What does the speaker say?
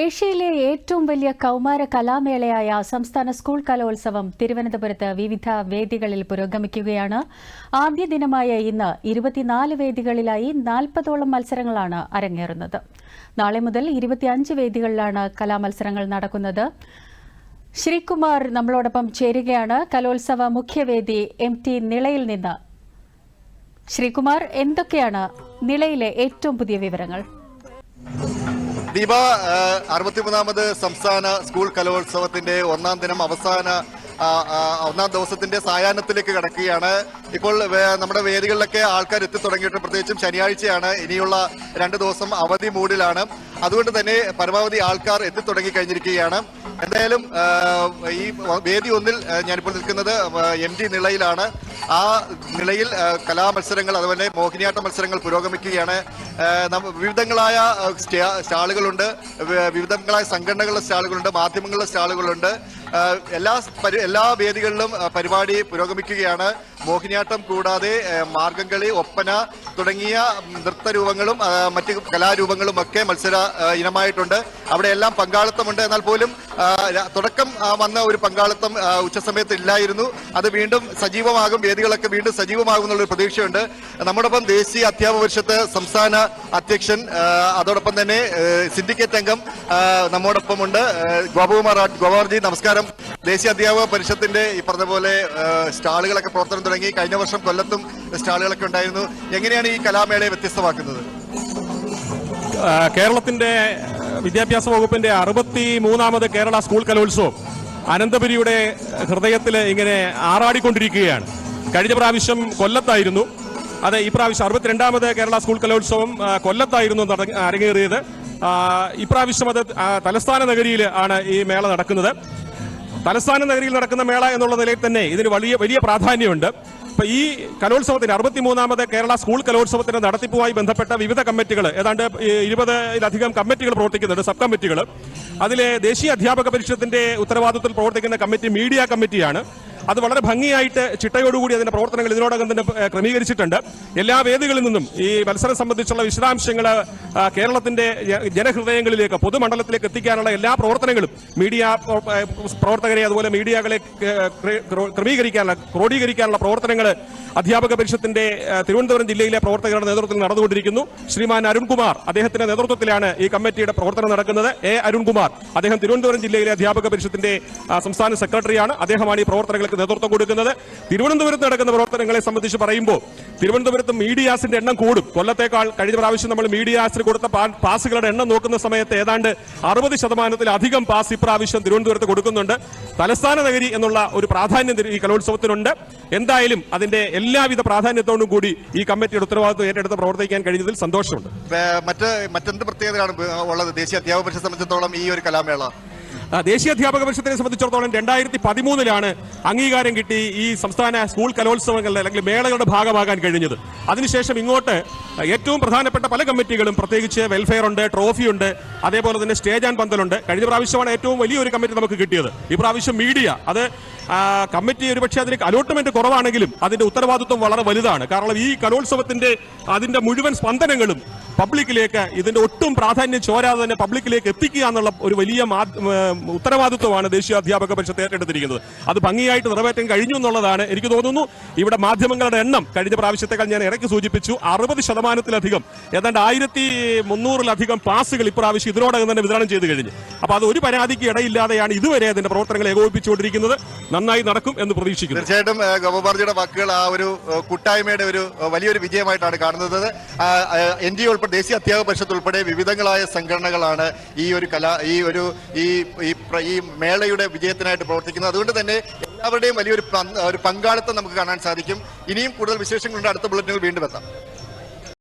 ഏഷ്യയിലെ ഏറ്റവും വലിയ കൗമാര കലാമേളയായ സംസ്ഥാന സ്കൂൾ കലോത്സവം തിരുവനന്തപുരത്ത് വിവിധ വേദികളിൽ പുരോഗമിക്കുകയാണ്. ആദ്യ ദിനമായ ഇന്ന് ഇരുപത്തിനാല് വേദികളിലായി നാൽപ്പതോളം മത്സരങ്ങളാണ് അരങ്ങേറുന്നത്. നാളെ മുതൽ ഇരുപത്തിയഞ്ച് വേദികളിലാണ് കലാമത്സരങ്ങൾ നടക്കുന്നത്. ശ്രീകുമാർ നമ്മളോടൊപ്പം ചേരുകയാണ്. കലോത്സവ മുഖ്യവേദി എം ടി നിളയിൽ നിന്ന്. ശ്രീകുമാർ എന്തൊക്കെയാണ് നിളയിലെ ഏറ്റവും പുതിയ വിവരങ്ങൾ? ദീപ അറുപത്തിമൂന്നാമത് സംസ്ഥാന സ്കൂൾ കലോത്സവത്തിന്റെ ഒന്നാം ദിനം അവസാന ഒന്നാം ദിവസത്തിന്റെ സായാഹ്നത്തിലേക്ക് കടക്കുകയാണ്. ഇപ്പോൾ നമ്മുടെ വേദികളിലൊക്കെ ആൾക്കാർ എത്തി തുടങ്ങിയിട്ട് പ്രത്യേകിച്ചും ശനിയാഴ്ചയാണ്. ഇനിയുള്ള രണ്ട് ദിവസം അവധി മൂഡിലാണ് അതുകൊണ്ട് തന്നെ പരമാവധി ആൾക്കാർ എത്തി തുടങ്ങി കഴിഞ്ഞിരിക്കുകയാണ്. എന്തായാലും ഈ വേദി ഒന്നിൽ ഞാനിപ്പോൾ നിൽക്കുന്നത് എം ജി നിളയിലാണ്. ആ നിലയിൽ കലാമത്സരങ്ങൾ അതുപോലെ മോഹിനിയാട്ട മത്സരങ്ങൾ പുരോഗമിക്കുകയാണ്. വിവിധങ്ങളായ സ്റ്റാളുകളുണ്ട്. വിവിധങ്ങളായ സംഘടനകളുടെ സ്റ്റാളുകളുണ്ട് മാധ്യമങ്ങളുടെ സ്റ്റാളുകളുണ്ട്. എല്ലാ എല്ലാ വേദികളിലും പരിപാടി പുരോഗമിക്കുകയാണ്. മോഹിനിയാട്ടം കൂടാതെ മാർഗംകളി ഒപ്പന തുടങ്ങിയ നൃത്തരൂപങ്ങളും രൂപങ്ങളും മറ്റ് കലാരൂപങ്ങളും ഒക്കെ മത്സര ഇനമായിട്ടുണ്ട്. അവിടെ എല്ലാം പങ്കാളിത്തമുണ്ട്. എന്നാൽ പോലും തുടക്കം വന്ന ഒരു പങ്കാളിത്തം ഉച്ചസമയത്ത് ഇല്ലായിരുന്നു. അത് വീണ്ടും സജീവമാകും. വേദികളൊക്കെ വീണ്ടും സജീവമാകും എന്നുള്ളൊരു പ്രതീക്ഷയുണ്ട്. നമ്മോടൊപ്പം ദേശീയ അധ്യാപക പരിഷത്ത് സംസ്ഥാന അധ്യക്ഷൻ അതോടൊപ്പം തന്നെ സിൻഡിക്കേറ്റ് അംഗം നമ്മോടൊപ്പമുണ്ട്. ഗോപകുമാർ ഗോപാർജി നമസ്കാരം. ദേശീയ അധ്യാപക പരിഷത്തിന്റെ ഈ പറഞ്ഞ പോലെ സ്റ്റാളുകളൊക്കെ പ്രവർത്തനം തുടങ്ങി. കഴിഞ്ഞ വർഷം കൊല്ലത്തും സ്റ്റാളുകളൊക്കെ ഉണ്ടായിരുന്നു. എങ്ങനെയാണ് ഈ കലാമേളയെ വ്യത്യസ്തമാക്കുന്നത്? കേരളത്തിന്റെ വിദ്യാഭ്യാസ വകുപ്പിന്റെ അറുപത്തി മൂന്നാമത് കേരള സ്കൂൾ കലോത്സവം അനന്തപുരിയുടെ ഹൃദയത്തിൽ ഇങ്ങനെ ആറാടിക്കൊണ്ടിരിക്കുകയാണ്. കഴിഞ്ഞ പ്രാവശ്യം കൊല്ലത്തായിരുന്നു. അതെ ഈ പ്രാവശ്യം അറുപത്തിരണ്ടാമത് കേരള സ്കൂൾ കലോത്സവം കൊല്ലത്തായിരുന്നു അരങ്ങേറിയത്. ഇപ്രാവശ്യം അത് തലസ്ഥാന നഗരിയിൽ ആണ് ഈ മേള നടക്കുന്നത്. തലസ്ഥാന നഗരിയിൽ നടക്കുന്ന മേള എന്നുള്ള നിലയിൽ തന്നെ ഇതിന് വലിയ വലിയ പ്രാധാന്യമുണ്ട്. അപ്പൊ ഈ കലോത്സവത്തിന് അറുപത്തിമൂന്നാമത് കേരള സ്കൂൾ കലോത്സവത്തിന്റെ നടത്തിപ്പുമായി ബന്ധപ്പെട്ട വിവിധ കമ്മിറ്റികൾ ഏതാണ്ട് ഇരുപതിലധികം കമ്മിറ്റികൾ പ്രവർത്തിക്കുന്നുണ്ട് സബ് കമ്മിറ്റികൾ. അതിലെ ദേശീയ അധ്യാപക പരിഷത്തിന്റെ ഉത്തരവാദിത്വത്തിൽ പ്രവർത്തിക്കുന്ന കമ്മിറ്റി മീഡിയ കമ്മിറ്റിയാണ്. അത് വളരെ ഭംഗിയായിട്ട് ചിട്ടയോടുകൂടി അതിന്റെ പ്രവർത്തനങ്ങൾ ഇതിനോടകം തന്നെ ക്രമീകരിച്ചിട്ടുണ്ട്. എല്ലാ വേദികളിൽ നിന്നും ഈ മത്സരം സംബന്ധിച്ചുള്ള വിശദാംശങ്ങൾ കേരളത്തിന്റെ ജനഹൃദയങ്ങളിലേക്ക് പൊതുമണ്ഡലത്തിലേക്ക് എത്തിക്കാനുള്ള എല്ലാ പ്രവർത്തനങ്ങളും മീഡിയ പ്രവർത്തകരെ അതുപോലെ മീഡിയകളെ ക്രമീകരിക്കാനുള്ള ക്രോഡീകരിക്കാനുള്ള പ്രവർത്തനങ്ങൾ അധ്യാപക പരിഷത്തിന്റെ തിരുവനന്തപുരം ജില്ലയിലെ പ്രവർത്തകരുടെ നേതൃത്വത്തിൽ നടന്നുകൊണ്ടിരിക്കുന്നു. ശ്രീമാൻ അരുൺകുമാർ അദ്ദേഹത്തിന്റെ നേതൃത്വത്തിലാണ് ഈ കമ്മിറ്റിയുടെ പ്രവർത്തനം നടക്കുന്നത്. എ അരുൺകുമാർ അദ്ദേഹം തിരുവനന്തപുരം ജില്ലയിലെ അധ്യാപക പരിഷത്തിന്റെ സംസ്ഥാന സെക്രട്ടറിയാണ്. അദ്ദേഹമാണ് ഈ പ്രവർത്തനങ്ങൾക്ക് നേതൃത്വം കൊടുക്കുന്നത്. തിരുവനന്തപുരത്ത് നടക്കുന്ന പ്രവർത്തനങ്ങളെ സംബന്ധിച്ച് പറയുമ്പോൾ തിരുവനന്തപുരത്ത് മീഡിയാസിന്റെ എണ്ണം കൂടും. കൊല്ലത്തേക്കാൾ കഴിഞ്ഞ പ്രാവശ്യം നമ്മൾ മീഡിയാസിന് കൊടുത്ത പാസുകളുടെ എണ്ണം നോക്കുന്ന സമയത്ത് ഏതാണ്ട് അറുപത് ശതമാനത്തിലധികം പാസ് ഇപ്രാവശ്യം തിരുവനന്തപുരത്ത് കൊടുക്കുന്നുണ്ട്. തലസ്ഥാന നഗരി എന്നുള്ള ഒരു പ്രാധാന്യം ഈ കലോത്സവത്തിനുണ്ട്. എന്തായാലും അതിന്റെ എല്ലാവിധ പ്രാധാന്യത്തോടും കൂടി ഈ കമ്മിറ്റിയുടെ ഉത്തരവാദിത്വം ഏറ്റെടുത്ത് പ്രവർത്തിക്കാൻ കഴിഞ്ഞതിൽ സന്തോഷമുണ്ട്. മറ്റ് മറ്റെന്ത് പ്രത്യേകതയാണ് ഉള്ളത്? ദേശീയ അധ്യാപക പരിഷത്ത് സംബന്ധിച്ചിടത്തോളം ഈ ഒരു കലാമേള? ദേശീയ അധ്യാപക പരിഷത്തിനെ സംബന്ധിച്ചിടത്തോളം രണ്ടായിരത്തി പതിമൂന്നിലാണ് അംഗീകാരം കിട്ടി ഈ സംസ്ഥാന സ്കൂൾ കലോത്സവങ്ങളുടെ അല്ലെങ്കിൽ മേളകളുടെ ഭാഗമാകാൻ കഴിഞ്ഞത്. അതിനുശേഷം ഇങ്ങോട്ട് ഏറ്റവും പ്രധാനപ്പെട്ട പല കമ്മിറ്റികളും പ്രത്യേകിച്ച് വെൽഫെയർ ഉണ്ട് ട്രോഫി ഉണ്ട് അതേപോലെ തന്നെ സ്റ്റേജ് ആൻഡ് പന്തലുണ്ട് കഴിഞ്ഞ പ്രാവശ്യമാണ് ഏറ്റവും വലിയൊരു കമ്മിറ്റി നമുക്ക് കിട്ടിയത്. ഈ പ്രാവശ്യം മീഡിയ അത് കമ്മിറ്റി ഒരുപക്ഷെ അതിന് അലോട്ട്മെന്റ് കുറവാണെങ്കിലും അതിന്റെ ഉത്തരവാദിത്വം വളരെ വലുതാണ്. കാരണം ഈ കലോത്സവത്തിന്റെ അതിന്റെ മുഴുവൻ സ്പന്ദനങ്ങളും പബ്ലിക്കിലേക്ക് ഇതിന്റെ ഒട്ടും പ്രാധാന്യം ചോരാതെ തന്നെ പബ്ലിക്കിലേക്ക് എത്തിക്കുക എന്നുള്ള ഒരു വലിയ ഉത്തരവാദിത്വമാണ് ദേശീയ അധ്യാപക പരിഷത്ത് ഏറ്റെടുത്തിരിക്കുന്നത്. അത് ഭംഗിയായിട്ട് നിറവേറ്റാൻ കഴിഞ്ഞു എന്നുള്ളതാണ് എനിക്ക് തോന്നുന്നു. ഇവിടെ മാധ്യമങ്ങളുടെ എണ്ണം കഴിഞ്ഞ പ്രാവശ്യത്തേക്കാൾ ഞാൻ ഇടയ്ക്ക് സൂചിപ്പിച്ചു അറുപത് ശതമാനത്തിലധികം ഏതാണ്ട് ആയിരത്തി മുന്നൂറിലധികം പാസുകൾ ഇപ്രാവശ്യം ഇതിനോടകം തന്നെ വിതരണം ചെയ്ത് കഴിഞ്ഞു. അപ്പൊ അത് ഒരു പരാതിക്ക് ഇടയില്ലാതെയാണ് ഇതുവരെ അതിന്റെ പ്രവർത്തനങ്ങൾ ഏകോപിപ്പിച്ചുകൊണ്ടിരിക്കുന്നത്. നന്നായി നടക്കും എന്ന് പ്രതീക്ഷിക്കുന്നു. തീർച്ചയായിട്ടും ഗോപാർജിയുടെ വാക്കുകൾ ആ ഒരു കൂട്ടായ്മയുടെ ഒരു വലിയൊരു വിജയമായിട്ടാണ് കാണുന്നത്. എൻ ഡി ഉൾപ്പെടെ ദേശീയ അധ്യാപക പരിഷത്ത് ഉൾപ്പെടെ വിവിധങ്ങളായ സംഘടനകളാണ് ഈ ഒരു കലാ ഈ ഒരു ഈ ഈ മേളയുടെ വിജയത്തിനായിട്ട് പ്രവർത്തിക്കുന്നത്. അതുകൊണ്ട് തന്നെ എല്ലാവരുടെയും വലിയൊരു ഒരു പങ്കാളിത്തം നമുക്ക് കാണാൻ സാധിക്കും. ഇനിയും കൂടുതൽ വിശേഷങ്ങളുണ്ട്. അടുത്ത ബുള്ളറ്റിനുകൾ വീണ്ടും എത്താം.